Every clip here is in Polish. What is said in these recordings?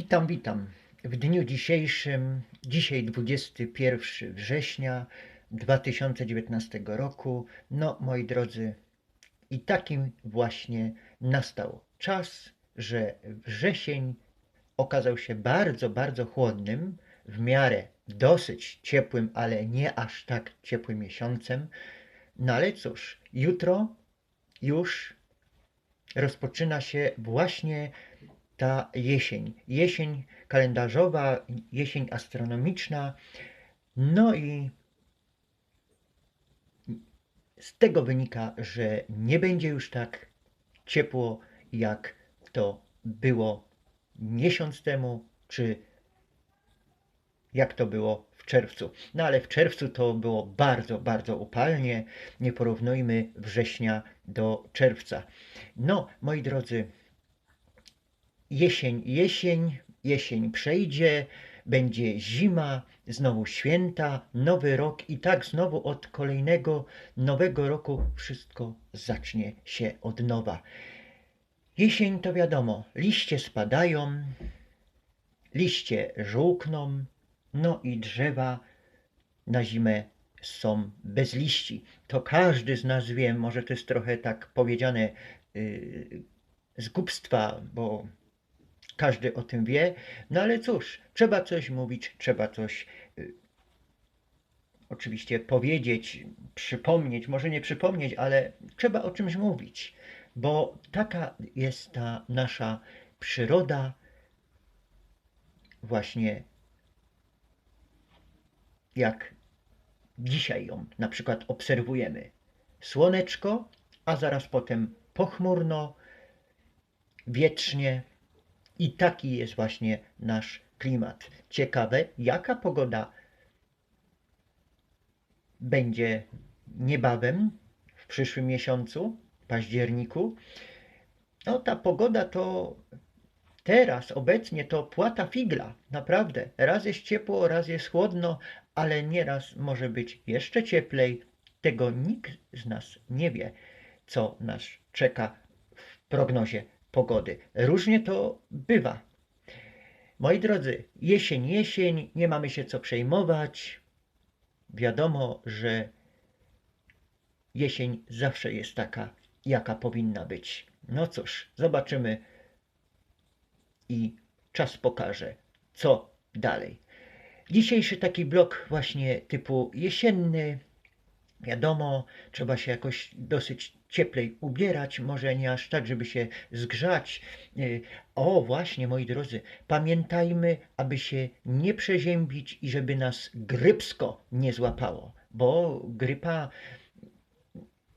Witam, witam. W dniu dzisiejszym, dzisiaj 21 września 2019 roku, no moi drodzy, i takim właśnie nastał czas, że wrzesień okazał się bardzo, bardzo chłodnym, w miarę dosyć ciepłym, ale nie aż tak ciepłym miesiącem. No ale cóż, jutro już rozpoczyna się właśnie ta jesień. Jesień kalendarzowa, jesień astronomiczna. No i z tego wynika, że nie będzie już tak ciepło, jak to było miesiąc temu, czy jak to było w czerwcu. No ale w czerwcu to było bardzo, bardzo upalnie. Nie porównujmy września do czerwca. No, moi drodzy, jesień, jesień, jesień przejdzie, będzie zima, znowu święta, nowy rok i tak znowu od kolejnego nowego roku wszystko zacznie się od nowa. Jesień to wiadomo, liście spadają, liście żółkną, no i drzewa na zimę są bez liści. To każdy z nas wie, może to jest trochę tak powiedziane yy, z głupstwa, bo każdy o tym wie, no ale cóż, trzeba coś mówić, trzeba coś y, oczywiście powiedzieć, przypomnieć, może nie przypomnieć, ale trzeba o czymś mówić, bo taka jest ta nasza przyroda, właśnie jak dzisiaj ją na przykład obserwujemy. Słoneczko, a zaraz potem pochmurno, wietrznie, i taki jest właśnie nasz klimat. Ciekawe, jaka pogoda będzie niebawem w przyszłym miesiącu, październiku. No, ta pogoda to teraz, obecnie to płata figla, naprawdę. Raz jest ciepło, raz jest chłodno, ale nieraz może być jeszcze cieplej. Tego nikt z nas nie wie, co nas czeka w prognozie pogody. Różnie to bywa. Moi drodzy, jesień, jesień, nie mamy się co przejmować. Wiadomo, że jesień zawsze jest taka, jaka powinna być. No cóż, zobaczymy i czas pokaże, co dalej. Dzisiejszy taki blok właśnie typu jesienny. Wiadomo, trzeba się jakoś dosyć cieplej ubierać, może nie aż tak, żeby się zgrzać. Y, o, właśnie, moi drodzy, pamiętajmy, aby się nie przeziębić i żeby nas grypsko nie złapało, bo grypa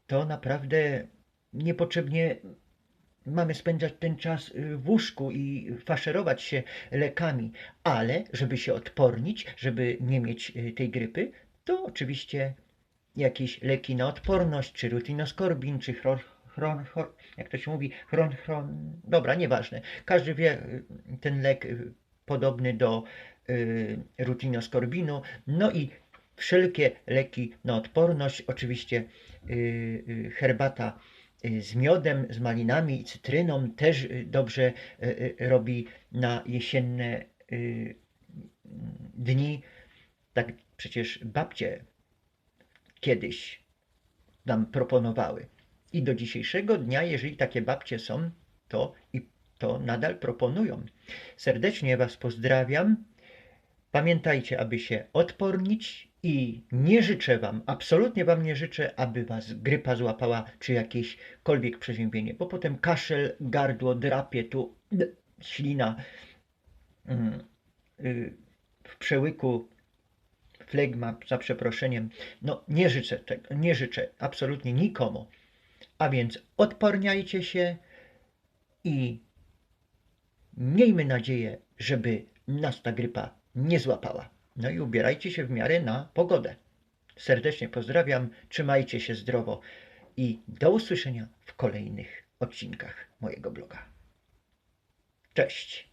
to naprawdę niepotrzebnie mamy spędzać ten czas y, w łóżku i faszerować się lekami, ale żeby się odpornić, żeby nie mieć y, tej grypy, to oczywiście jakieś leki na odporność, czy rutinoskorbin, czy chron, chron, jak to się mówi, chron, chron, dobra, nieważne. Każdy wie y, ten lek y, podobny do y, rutinoskorbinu. No i wszelkie leki na odporność, oczywiście y, y, herbata y, z miodem, z malinami i cytryną też dobrze robi na jesienne dni. Tak przecież babcie kiedyś nam proponowały. I do dzisiejszego dnia, jeżeli takie babcie są, to i to nadal proponują. Serdecznie Was pozdrawiam. Pamiętajcie, aby się odpornić i nie życzę Wam, absolutnie Wam nie życzę, aby Was grypa złapała, czy jakiekolwiek przeziębienie, bo potem kaszel, gardło, drapie, tu ślina mm, y, w przełyku flegma, za przeproszeniem. No nie życzę tego, nie życzę absolutnie nikomu. A więc odporniajcie się i miejmy nadzieję, żeby nas ta grypa nie złapała. No i ubierajcie się w miarę na pogodę. Serdecznie pozdrawiam, trzymajcie się zdrowo i do usłyszenia w kolejnych odcinkach mojego bloga. Cześć!